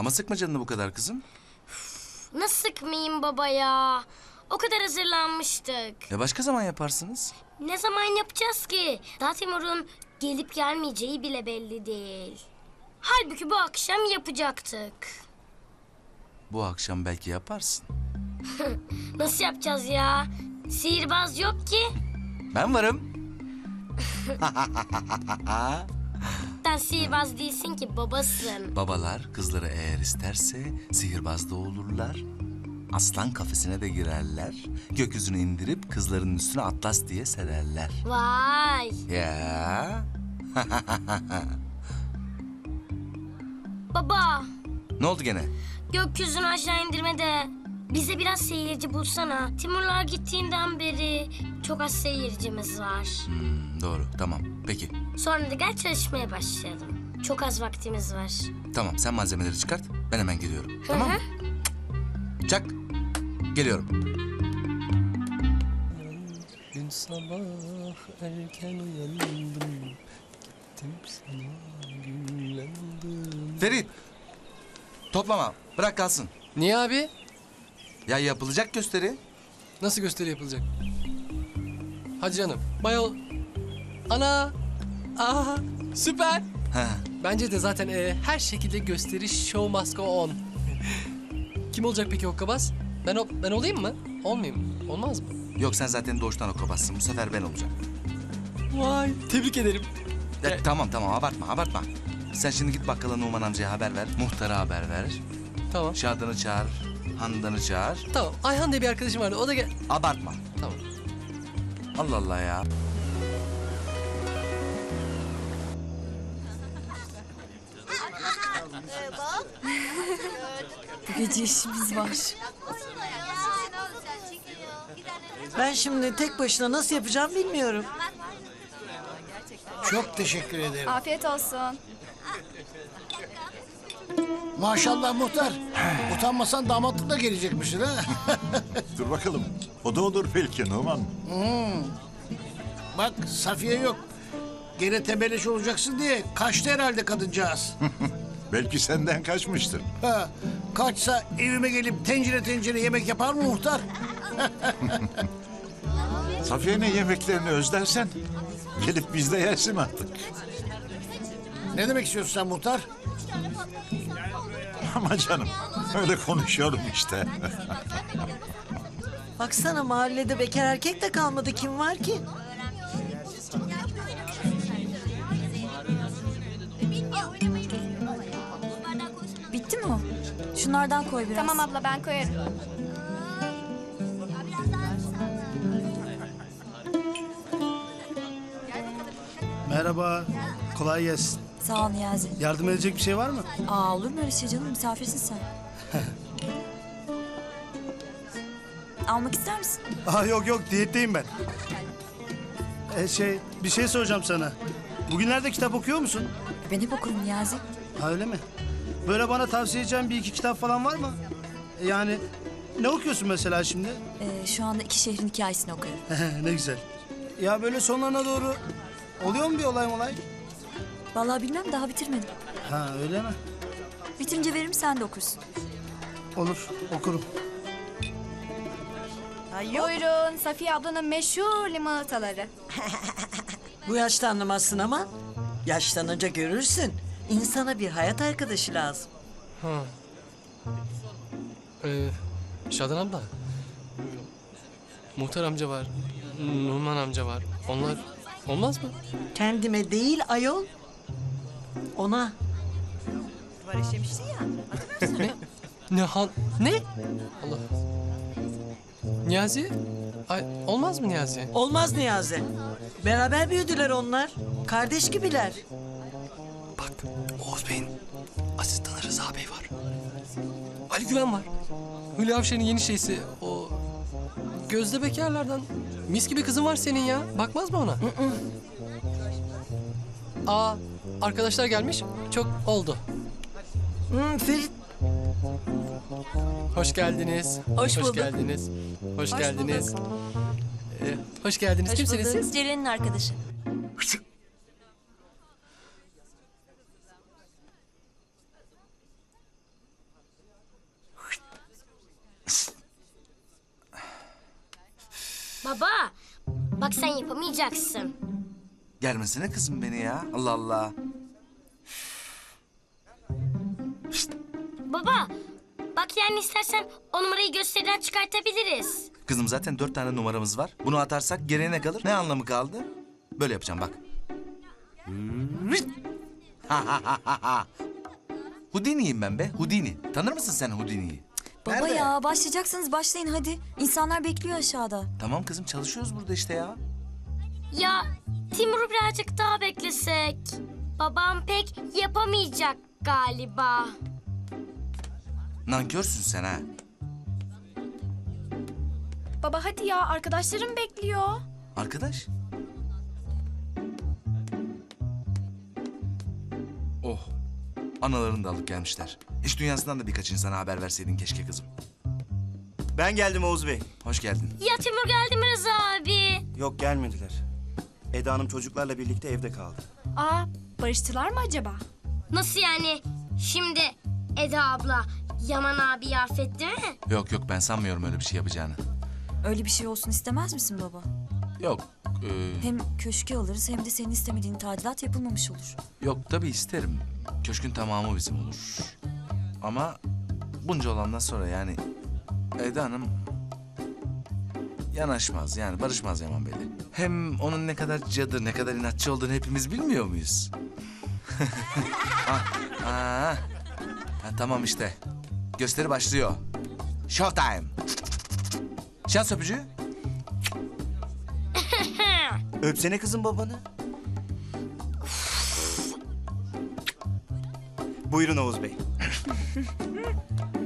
Ama sıkma canını bu kadar kızım. Nasıl sıkmayayım baba ya? O kadar hazırlanmıştık. Ya başka zaman yaparsınız. Ne zaman yapacağız ki? Daha Timur'un gelip gelmeyeceği bile belli değil. Halbuki bu akşam yapacaktık. Bu akşam belki yaparsın. Nasıl yapacağız ya? Sihirbaz yok ki. Ben varım. Sen sihirbaz değilsin ki babasın. Babalar kızları eğer isterse sihirbaz da olurlar. Aslan kafesine de girerler. Gökyüzünü indirip kızların üstüne atlas diye sererler. Vay. Ya. Baba, Ne oldu gene? gökyüzünü aşağı indirmede bize biraz seyirci bulsana. Timurlar gittiğinden beri çok az seyircimiz var. Hmm, doğru tamam peki. Sonra da gel çalışmaya başlayalım. Çok az vaktimiz var. Tamam sen malzemeleri çıkart. Ben hemen geliyorum. Tamam mı? Çak. Geliyorum. Dün sabah erken uyandım Gittim sana güllendim Ferit. Toplama. Bırak kalsın. Niye abi? Ya yapılacak gösteri. Nasıl gösteri yapılacak? Hadi canım. Bayol. Ana. Aha. Süper. Ha. Bence de zaten e, her şekilde gösteri show must go on. Kim olacak peki Hokkabaz? Ben, o, ben olayım mı? Olmayayım. Olmaz mı? Yok sen zaten doğuştan okobazsın. Bu sefer ben olacağım. Vay. Tebrik ederim. Ya, tamam tamam abartma abartma. Sen şimdi git bakkala Numan amcaya haber ver. Muhtara haber ver. Tamam. Şadan'ı çağır. Handan'ı çağır. Tamam. Ayhan diye bir arkadaşım vardı. O da gel. Abartma. Tamam. Allah Allah ya. Bu gece işimiz var. Ben şimdi tek başına nasıl yapacağım bilmiyorum. Çok teşekkür ederim. Afiyet olsun. Maşallah muhtar. Utanmasan damatlık da gelecekmişsin ha. Dur bakalım. O da olur belki Numan. Bak Safiye yok. Gene tebeleş olacaksın diye kaçtı herhalde kadıncağız. Belki senden kaçmıştır. Ha, kaçsa evime gelip tencere tencere yemek yapar mı muhtar? Safiye'nin yemeklerini özlersen gelip bizde yersin artık. Ne demek istiyorsun sen muhtar? Ama canım öyle konuşuyorum işte. Baksana mahallede bekar erkek de kalmadı. Kim var ki? Bitti mi o? Şunlardan koy biraz. Tamam abla ben koyarım. Merhaba. Kolay gelsin. Sağ ol Niyazi. Yardım edecek bir şey var mı? Aa olur mu öyle şey canım? Misafirsin sen. Almak ister misin? Aa yok yok diyetteyim ben. E, şey bir şey soracağım sana. Bugünlerde kitap okuyor musun? Ben hep okurum Niyazi. Ha öyle mi? Böyle bana tavsiye edeceğin bir iki kitap falan var mı? E, Yani ne okuyorsun mesela şimdi? Ee, şu anda iki şehrin hikayesini okuyorum. ne güzel. Ya böyle sonlarına doğru oluyor mu bir olay molay? Vallahi bilmem daha bitirmedim. Ha öyle mi? Bitirince veririm sen de okursun. Olur okurum. Buyurun Safiye ablanın meşhur limonataları. Bu yaşta anlamazsın ama yaşlanınca görürsün. İnsana bir hayat arkadaşı lazım. Ee, Şadan abla. Muhtar amca var. Numan amca var. Onlar olmaz mı? Kendime değil ayol. Ona. Ne han... Ne? Allah. Niyazi? Ay, olmaz mı Niyazi? Olmaz Niyazi. Beraber büyüdüler onlar. Kardeş gibiler. Bak Oğuz Bey'in asistanı Rıza Bey var. Ali Güven var. Hülya Avşar'ın yeni şeysi o... Gözde bekarlardan. Mis gibi kızın var senin ya. Bakmaz mı ona? Aa Arkadaşlar gelmiş. Çok oldu. Hmm, Ferit. Hoş geldiniz. Hoş bulduk. geldiniz. Hoş, Hoş geldiniz. Ee, hoş geldiniz. Hoş Kimsiniz siz? Ceren'in arkadaşı. Baba, bak sen yapamayacaksın. Gelmesine kızım beni ya. Allah Allah. Baba bak yani istersen o numarayı gösteriden çıkartabiliriz. Kızım zaten dört tane numaramız var. Bunu atarsak geriye ne kalır? Ne anlamı kaldı? Böyle yapacağım bak. Ha ha ha ha ha. Houdini'yim ben be. Houdini. Tanır mısın sen Houdini'yi? Baba Nerede? ya başlayacaksanız başlayın hadi. İnsanlar bekliyor aşağıda. Tamam kızım çalışıyoruz burada işte ya. Ya Timur'u birazcık daha beklesek. Babam pek yapamayacak galiba. Nankörsün sen ha. Baba hadi ya arkadaşlarım bekliyor. Arkadaş. Oh. Analarını da alıp gelmişler. İş dünyasından da birkaç insana haber verseydin keşke kızım. Ben geldim Oğuz Bey. Hoş geldin. Ya Timur geldi mi Rıza abi? Yok gelmediler. Eda Hanım çocuklarla birlikte evde kaldı. Aa barıştılar mı acaba? Nasıl yani? Şimdi Eda abla Yaman abi affetti mi? Yok yok ben sanmıyorum öyle bir şey yapacağını. Öyle bir şey olsun istemez misin baba? Yok. e, Hem köşkü alırız hem de senin istemediğin tadilat yapılmamış olur. yok tabii isterim. Köşkün tamamı bizim olur. Ama bunca olandan sonra yani Eda Hanım yanaşmaz yani barışmaz Yaman Bey'le. Hem onun ne kadar cadı ne kadar inatçı olduğunu hepimiz bilmiyor muyuz? ah, ah. Ha, tamam işte. Gösteri başlıyor. Showtime. Şans öpücüğü. Öpsene kızım babanı. Buyurun Oğuz Bey.